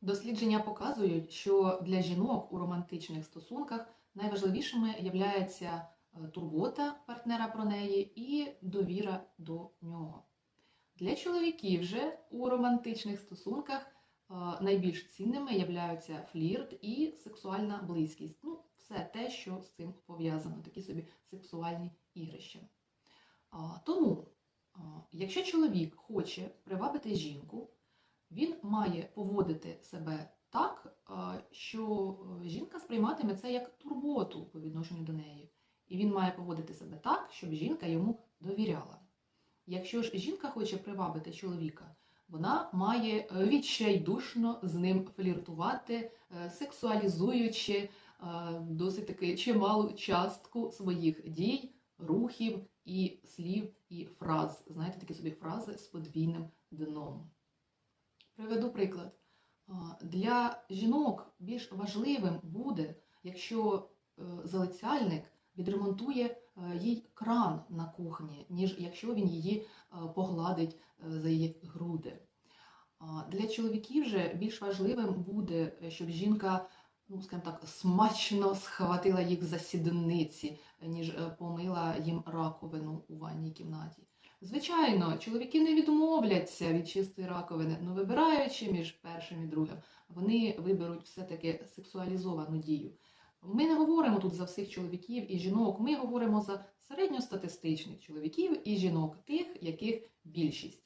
Дослідження показують, що для жінок у романтичних стосунках найважливішими являється е, турбота партнера про неї і довіра до нього. Для чоловіків же у романтичних стосунках е, найбільш цінними являються флірт і сексуальна близькість. Ну, все те, що з цим пов'язано, такі собі сексуальні ігрища. Тому, якщо чоловік хоче привабити жінку, він має поводити себе так, що е, жінка сприйматиме це як турботу по відношенню до неї. І він має поводити себе так, щоб жінка йому довіряла. Якщо ж жінка хоче привабити чоловіка, вона має е, відчайдушно з ним фліртувати, е, сексуалізуючи е, досить таки чималу частку своїх дій, рухів і слів і фраз. Знаєте, такі собі фрази з подвійним дном. Приведу приклад. Для жінок більш важливим буде, якщо е, залицяльник відремонтує е, їй кран на кухні, ніж якщо він її е, погладить за її груди. Для чоловіків же більш важливим буде, щоб жінка, ну скажімо так, смачно схватила їх за сідниці, ніж помила їм раковину у ванній кімнаті. Звичайно, чоловіки не відмовляться від чистої раковини, але вибираючи між першим і другим, вони виберуть все-таки сексуалізовану дію. Ми не говоримо тут за всіх чоловіків і жінок, ми говоримо за середньостатистичних чоловіків і жінок, тих, яких більшість.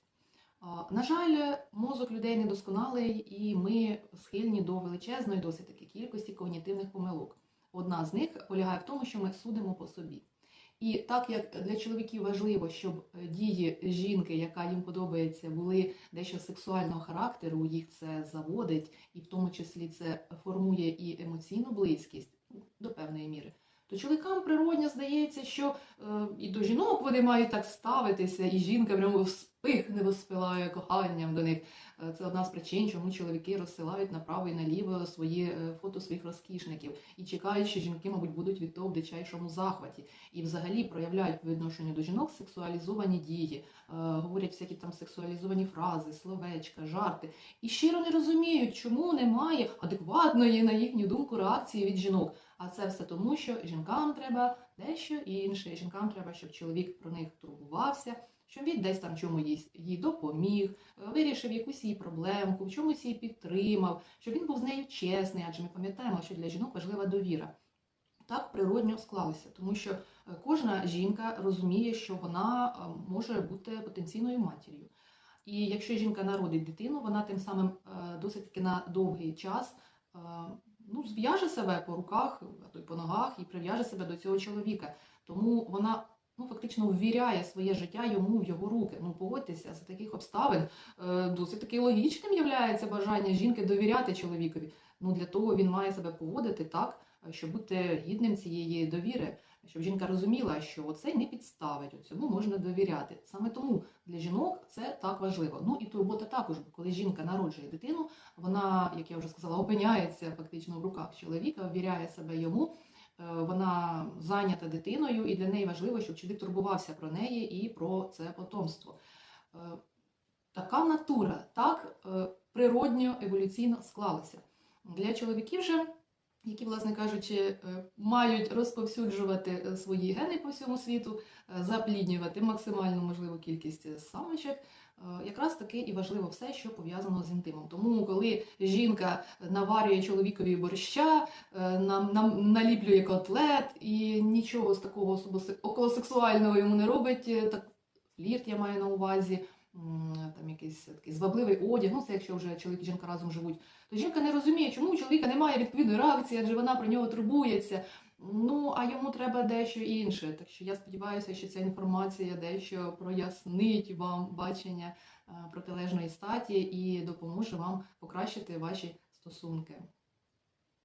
На жаль, мозок людей недосконалий, і ми схильні до величезної досить таки кількості когнітивних помилок. Одна з них полягає в тому, що ми судимо по собі. І так як для чоловіків важливо, щоб е, дії жінки, яка їм подобається, були дещо сексуального характеру, їх це заводить, і в тому числі це формує і емоційну близькість ну, до певної міри. То чоловікам природньо здається, що е, і до жінок вони мають так ставитися, і жінка прямо вспихне воспилає коханням до них. Е, Це одна з причин, чому чоловіки розсилають направо і наліво свої е, фото своїх розкішників і чекають, що жінки, мабуть, будуть від того в дичайшому захваті. І взагалі проявляють по відношенню до жінок сексуалізовані дії, е, говорять всякі там сексуалізовані фрази, словечка, жарти. І щиро не розуміють, чому немає адекватної, на їхню думку, реакції від жінок. А це все тому, що жінкам треба дещо інше. Жінкам треба, щоб чоловік про них турбувався, щоб він десь там чому їй, допоміг, е, вирішив якусь її проблемку, в чомусь її підтримав, щоб він був з нею чесний, адже ми пам'ятаємо, що для жінок важлива довіра. Так природньо склалося, тому що е, кожна жінка розуміє, що вона е, може бути потенційною матір'ю. І якщо жінка народить дитину, вона тим самим досить таки на довгий час ну, зв'яже себе по руках, а то й по ногах і прив'яже себе до цього чоловіка. Тому вона ну, фактично ввіряє своє життя йому в його руки. Ну, погодьтеся, за таких обставин е, досить таки логічним є бажання жінки довіряти чоловікові. Ну, для того він має себе поводити так, щоб бути гідним цієї довіри, щоб жінка розуміла, що оцей не підставить, цьому можна довіряти. Саме тому для жінок це так важливо. Ну і турбота також, коли жінка народжує дитину, вона, як я вже сказала, опиняється фактично в руках чоловіка, ввіряє себе йому. Е, Вона зайнята дитиною, і для неї важливо, щоб чоловік турбувався про неї і про це потомство. Е, Така натура, так е, природньо еволюційно склалася. Для чоловіків же, які, власне кажучи, е, мають розповсюджувати е, свої гени по всьому світу, е, запліднювати максимальну можливу кількість самочок, якраз таки і важливо все, що пов'язано з інтимом. Тому, коли жінка наварює чоловікові борща, нам, нам наліплює котлет і нічого з такого околосексуального йому не робить, так флірт я маю на увазі. Там якийсь такий звабливий одяг, ну це якщо вже чоловік і жінка разом живуть, то жінка не розуміє, чому у чоловіка немає відповідної реакції, адже вона про нього турбується. Ну, а йому треба дещо інше. Так що я сподіваюся, що ця інформація дещо прояснить вам бачення е, протилежної статі і допоможе вам покращити ваші стосунки.